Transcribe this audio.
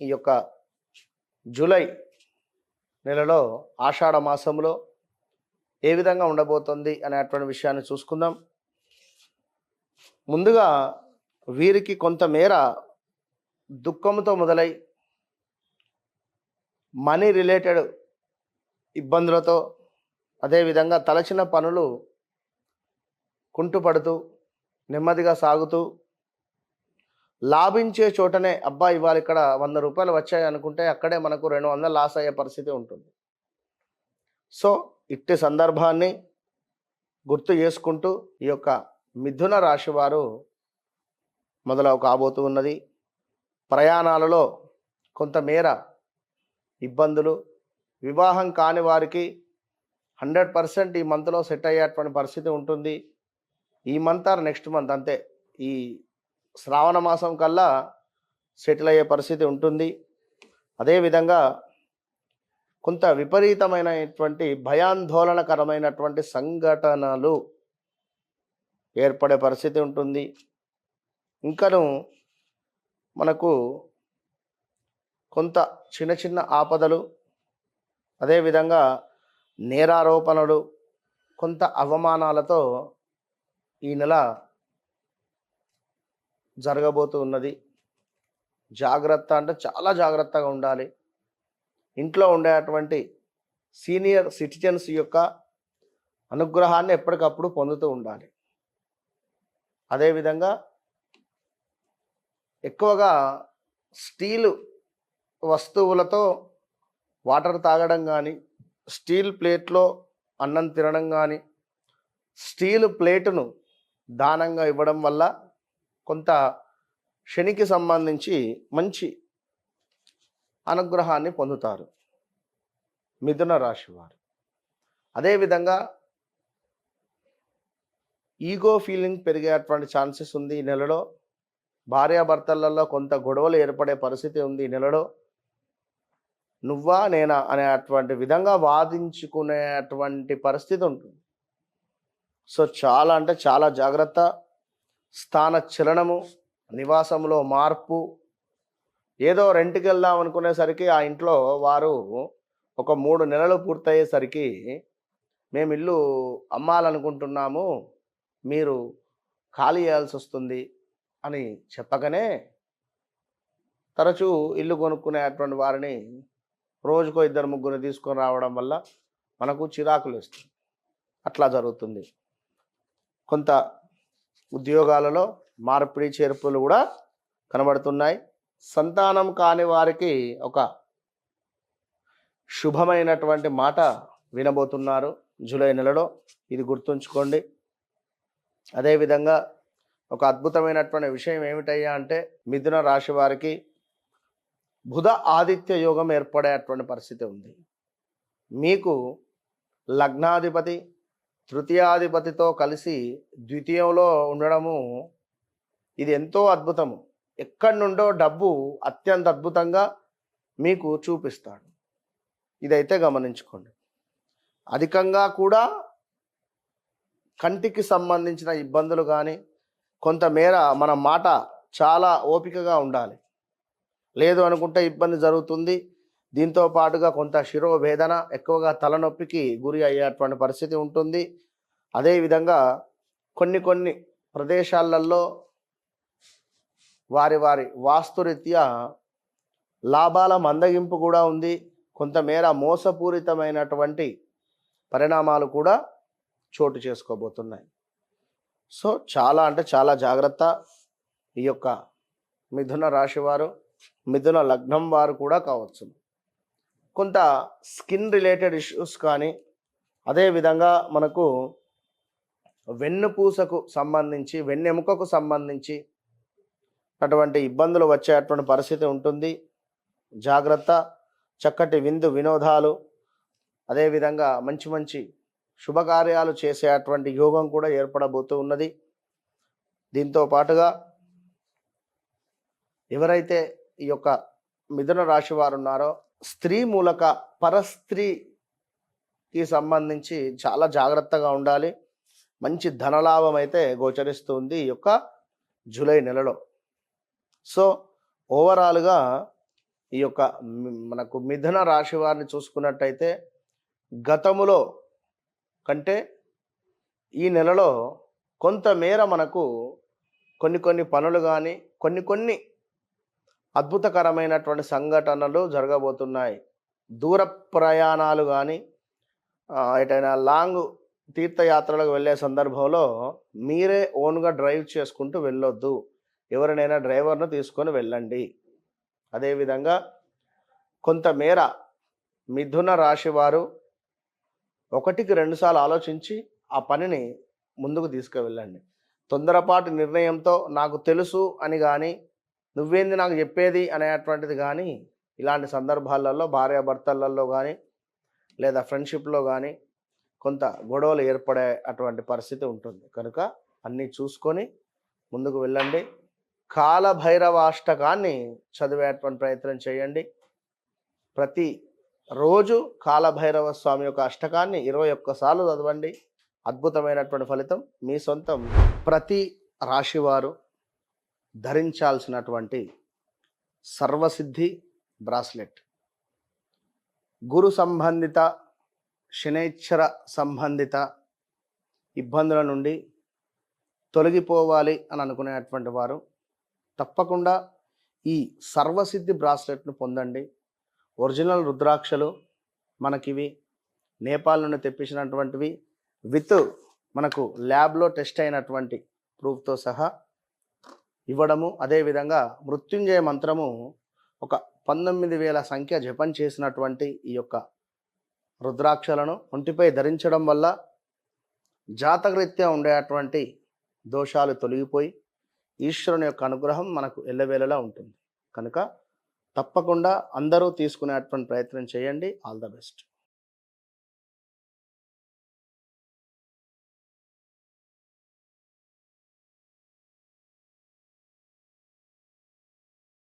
ఈ యొక్క జూలై నెలలో ఆషాఢ మాసంలో ఏ విధంగా ఉండబోతుంది అనేటువంటి విషయాన్ని చూసుకుందాం. ముందుగా వీరికి కొంతమేర దుఃఖంతో మొదలై మనీ రిలేటెడ్ ఇబ్బందులతో అదేవిధంగా తలచిన పనులు కుంటుపడుతూ నెమ్మదిగా సాగుతూ లాభించే చోటనే అబ్బా ఇవాళ ఇక్కడ వంద రూపాయలు వచ్చాయి అనుకుంటే అక్కడే మనకు రెండు వందలు లాస్ అయ్యే పరిస్థితి ఉంటుంది. సో ఇట్టి సందర్భాన్ని గుర్తు చేసుకుంటూ ఈ యొక్క మిథున రాశి వారు మొదలవు కాబోతూ ఉన్నది. ప్రయాణాలలో కొంతమేర ఇబ్బందులు వివాహం కాని వారికి హండ్రెడ్ పర్సెంట్ ఈ మంత్లో సెట్ అయ్యేటువంటి పరిస్థితి ఉంటుంది. ఈ మంత్ ఆర్ నెక్స్ట్ మంత్ అంతే. ఈ శ్రావణ మాసం కల్లా సెటిల్ అయ్యే పరిస్థితి ఉంటుంది. అదేవిధంగా కొంత విపరీతమైనటువంటి భయాందోళనకరమైనటువంటి సంఘటనలు ఏర్పడే పరిస్థితి ఉంటుంది. ఇంకను మనకు కొంత చిన్న చిన్న ఆపదలు అదేవిధంగా నేరారోపణలు కొంత అవమానాలతో ఈ నెల జరగబోతూ ఉన్నది. జాగ్రత్త అంటే చాలా జాగ్రత్తగా ఉండాలి. ఇంట్లో ఉండేటువంటి సీనియర్ సిటిజన్స్ యొక్క అనుగ్రహాన్ని ఎప్పటికప్పుడు పొందుతూ ఉండాలి. అదేవిధంగా ఎక్కువగా స్టీలు వస్తువులతో వాటర్ తాగడం కానీ స్టీల్ ప్లేట్లో అన్నం తినడం కానీ స్టీల్ ప్లేటును దానంగా ఇవ్వడం వల్ల కొంత శనికి సంబంధించి మంచి అనుగ్రహాన్ని పొందుతారు మిథున రాశి వారు. అదేవిధంగా ఈగో ఫీలింగ్ పెరిగేటువంటి ఛాన్సెస్ ఉంది ఈ నెలలో. భార్యాభర్తలలో కొంత గొడవలు ఏర్పడే పరిస్థితి ఉంది ఈ నెలలో. నువ్వా నేనా అనే అటువంటి విధంగా వాదించుకునేటువంటి పరిస్థితి ఉంటుంది. సో చాలా అంటే చాలా జాగ్రత్త. స్థాన చలనము నివాసంలో మార్పు. ఏదో రెంట్కి వెళ్దాం అనుకునేసరికి ఆ ఇంట్లో వారు ఒక మూడు నెలలు పూర్తయ్యేసరికి మేము ఇల్లు అమ్మాలనుకుంటున్నాము మీరు ఖాళీ చేయాల్సి వస్తుంది అని చెప్పగానే తరచూ ఇల్లు కొనుక్కునేటువంటి వారిని రోజుకో ఇద్దరు ముగ్గురు తీసుకొని రావడం వల్ల మనకు చిరాకులు వస్తుంది. అట్లా జరుగుతుంది. కొంత ఉద్యోగాలలో మార్పిడి చేర్పులు కూడా కనబడుతున్నాయి. సంతానం కాని వారికి ఒక శుభమైనటువంటి మాట వినబోతున్నారు జూలై నెలలో. ఇది గుర్తుంచుకోండి. అదేవిధంగా ఒక అద్భుతమైనటువంటి విషయం ఏమిటయ్యా అంటే మిథున రాశి వారికి బుధ ఆదిత్య యోగం ఏర్పడేటువంటి పరిస్థితి ఉంది. మీకు లగ్నాధిపతి తృతీయాధిపతితో కలిసి ద్వితీయంలో ఉండడము ఇది ఎంతో అద్భుతము. ఎక్కడి నుండో డబ్బు అత్యంత అద్భుతంగా మీకు చూపిస్తాడు. ఇదైతే గమనించుకోండి. అధికంగా కూడా కంటికి సంబంధించిన ఇబ్బందులు కానీ కొంతమేర మన మాట చాలా ఓపికగా ఉండాలి. లేదు అనుకుంటే ఇబ్బంది జరుగుతుంది. దీంతో పాటుగా కొంత శిరోవేదన ఎక్కువగా తలనొప్పికి గురి అయ్యేటువంటి పరిస్థితి ఉంటుంది. అదేవిధంగా కొన్ని కొన్ని ప్రదేశాలలో వారి వారి వాస్తురీత్యా లాభాల మందగింపు కూడా ఉంది. కొంతమేర మోసపూరితమైనటువంటి పరిణామాలు కూడా చోటు చేసుకోబోతున్నాయి. సో చాలా అంటే చాలా జాగ్రత్త ఈ యొక్క మిథున రాశి వారు మిథున లగ్నం వారు కూడా కావచ్చు. కొంత స్కిన్ రిలేటెడ్ ఇష్యూస్ కానీ అదేవిధంగా మనకు వెన్నుపూసకు సంబంధించి వెన్నెముకకు సంబంధించి అటువంటి ఇబ్బందులు వచ్చేటువంటి పరిస్థితి ఉంటుంది. జాగ్రత్త చక్కటి విందు వినోదాలు అదేవిధంగా మంచి మంచి శుభకార్యాలు చేసేటువంటి యోగం కూడా ఏర్పడబోతూ ఉన్నది. దీంతో పాటుగా ఎవరైతే ఈ యొక్క మిథున రాశి వారు ఉన్నారో స్త్రీ మూలక పరస్త్రీకి సంబంధించి చాలా జాగ్రత్తగా ఉండాలి. మంచి ధనలాభం అయితే గోచరిస్తుంది ఈ యొక్క జూలై నెలలో. సో ఓవరాల్గా ఈ యొక్క మనకు మిథున రాశి వారిని చూసుకున్నట్టయితే గతములో కంటే ఈ నెలలో కొంతమేర మనకు కొన్ని కొన్ని పనులు కానీ కొన్ని కొన్ని అద్భుతకరమైనటువంటి సంఘటనలు జరగబోతున్నాయి. దూర ప్రయాణాలు కానీ ఎటైనా లాంగ్ తీర్థయాత్రలకు వెళ్ళే సందర్భంలో మీరే ఓన్గా డ్రైవ్ చేసుకుంటూ వెళ్ళొద్దు. ఎవరినైనా డ్రైవర్ను తీసుకొని వెళ్ళండి. అదేవిధంగా కొంతమేర మిథున రాశి వారు ఒకటికి రెండుసార్లు ఆలోచించి ఆ పనిని ముందుకు తీసుకువెళ్ళండి. తొందరపాటు నిర్ణయంతో నాకు తెలుసు అని కానీ నువ్వేంది నాకు చెప్పేది అనేటువంటిది కానీ ఇలాంటి సందర్భాలలో భార్యాభర్తలలో కానీ లేదా ఫ్రెండ్షిప్లో కానీ కొంత గొడవలు ఏర్పడే అటువంటి పరిస్థితి ఉంటుంది. కనుక అన్నీ చూసుకొని ముందుకు వెళ్ళండి. కాలభైరవాష్టకాన్ని చదివేటువంటి ప్రయత్నం చేయండి. ప్రతి రోజు కాలభైరవ స్వామి యొక్క అష్టకాన్ని ఇరవై ఒక్కసార్లు చదవండి. అద్భుతమైనటువంటి ఫలితం మీ సొంతం ప్రతి రాశివారు ధరించాల్సినటువంటి సర్వసిద్ధి బ్రాస్లెట్. గురు సంబంధిత శనైశ్వర సంబంధిత ఇబ్బందుల నుండి తొలగిపోవాలి అని అనుకునేటువంటి వారు తప్పకుండా ఈ సర్వసిద్ధి బ్రాస్లెట్ను పొందండి. ఒరిజినల్ రుద్రాక్షలు మనకివి నేపాల్ నుండి తెప్పించినటువంటివి విత్ మనకు ల్యాబ్లో టెస్ట్ అయినటువంటి ప్రూఫ్తో సహా ఇవ్వడము అదేవిధంగా మృత్యుంజయ మంత్రము ఒక పంతొమ్మిది వేల సంఖ్య జపం చేసినటువంటి ఈ యొక్క రుద్రాక్షలను ఒంటిపై ధరించడం వల్ల జాతకరీత్యా ఉండేటువంటి దోషాలు తొలగిపోయి ఈశ్వరుని యొక్క అనుగ్రహం మనకు ఎల్లవేళలా ఉంటుంది. కనుక తప్పకుండా అందరూ తీసుకునేటువంటి ప్రయత్నం చేయండి. All the best.